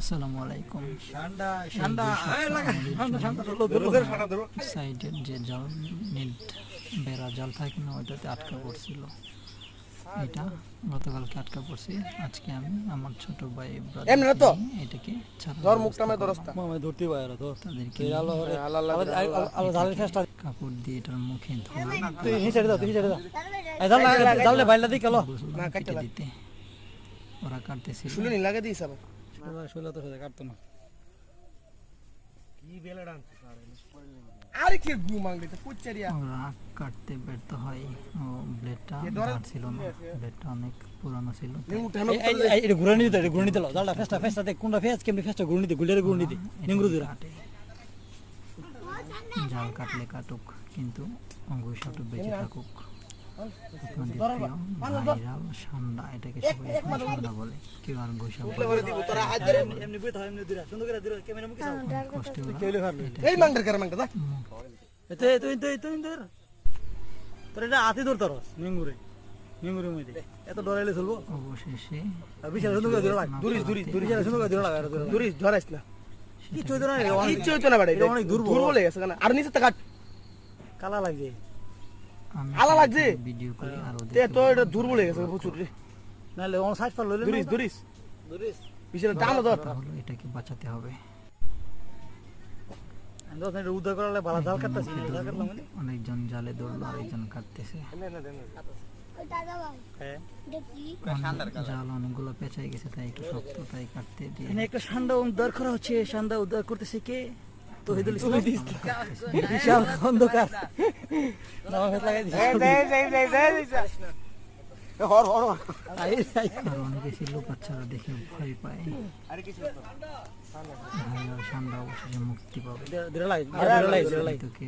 আসসালামু আলাইকুম সাইডের যে জাল নেট বেড়া জাল থাকে না ওইটাতে আটকা পড়ছিল। এটা গতকালকে আটকা পড়ছে। আজকে আমি আমার ছোট ভাই brother এমনি না এটাকে ধর মুখটা মে দরস্তা মামা ধরতে পারে ধর। তাদেরকে এই আল্লাহ আল্লাহ জালের ফেসটা কাপড় দিয়ে এটার মুখে ধরে তুই দাও তুই হিসেবে দাও। এই জাল জালে বাইলা দি কেলো না, কাটতে দিতে। ওরা কাটতেছিল। শুলে নি লাগে দিস আবার। শুলে তো সাথে কাটতো না। কি বেলা ডান আরে কি গু তো পুচ্চারিয়া কাটতে ব্যর্থ হয়। ও ব্লেডটা এ ধরে- ধার ছিল না। ব্লেডটা অনেক পুরানো ছিল। এটা ঘুরে নিতে এটা ঘুরে নিতে লো। ফেসটা ফেসটা কোনটা ফেস কেমনি ফেসটা ঘুরে নিতে গুলের ঘুরে নিতে নিংরু দিরা জাল কাটলে কাটুক কিন্তু ঘুষাটু বেঁচে থাকুক। সান্ডা এটাকে সবাই সান্ডা বলে কেউ আর ঘুষা বলে দিব তোরা হাত ধরে এমনি বইতে হয় এমনি দিরা সুন্দর করে দিরা ক্যামেরা মুখে যাও কষ্টে ওরা কেউলে ফারবে এই মাংটার করে মাংটা দা এতে তুই তুই তুই ধর তোর এটা হাতে ধরতে রস নিঙ্গুরে নিঙ্গুরে মধ্যে এত ডরাইলে চলবো অবশেষে আর বিশাল সুন্দর করে দিরা লাগ দুরিস দুরিস দুরিস সুন্দর করে দিরা লাগা ধরাইস না কিচ্ছু হইতো না অনেক কিচ্ছু হইতো না বাড়ি অনেক দুর্বল। দুর্বল হয়ে গেছে আর নিচে তো কাট কালা আমি আলা লাগছে? ভিডিও করে আরও তে তো এটা দুর্বল হয়ে গেছে প্রচুর রে। নাহলে অন সাইড পার লইলে দুরিস দুরিস দুরিস বিশাল টানো ধর তাহলে এটাকে বাঁচাতে হবে। আমি উদ্ধার করালে ভালো জাল কাটতাছি জাল কাটলাম মানে। অনেকজন জালে দৌড়লো কাটতেছে। হ্যাঁ। অনেক জাল অনেকগুলো পেঁচাই গেছে তাই একটু শক্ত তাই কাটতে দিয়ে এখানে একটা সান্ডা উদ্ধার করা হচ্ছে সান্ডা উদ্ধার করতেছে কে? তো হেদুল ইসলাম বিশাল আর অনেকে ছিল বাচ্চারা দেখে ভয় পায় ভাইরাল অবশেষে মুক্তি পাবে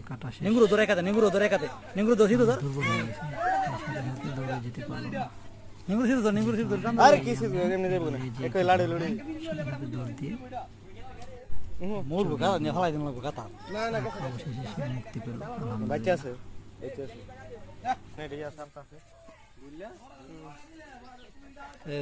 কাটা শেষ নিঙ্গুরু কাতে কাতে দুর্বল হয়ে গেছে দৌড়ে যেতে পারল না নিঙ্গুরু সিধু ধর নিঙ্গুরু সিধু ধর টান আরে কি এমনি দেব না একই লাড়ে লড়ে দৌড় দিয়ে মরবো গাতা নিয়ে ফলাই দিন লাগবো গাতা না না কথা মুক্তি পেল বাচ্চা আছে বাচ্চা আছে। না রিয়া সামনে আছে। এই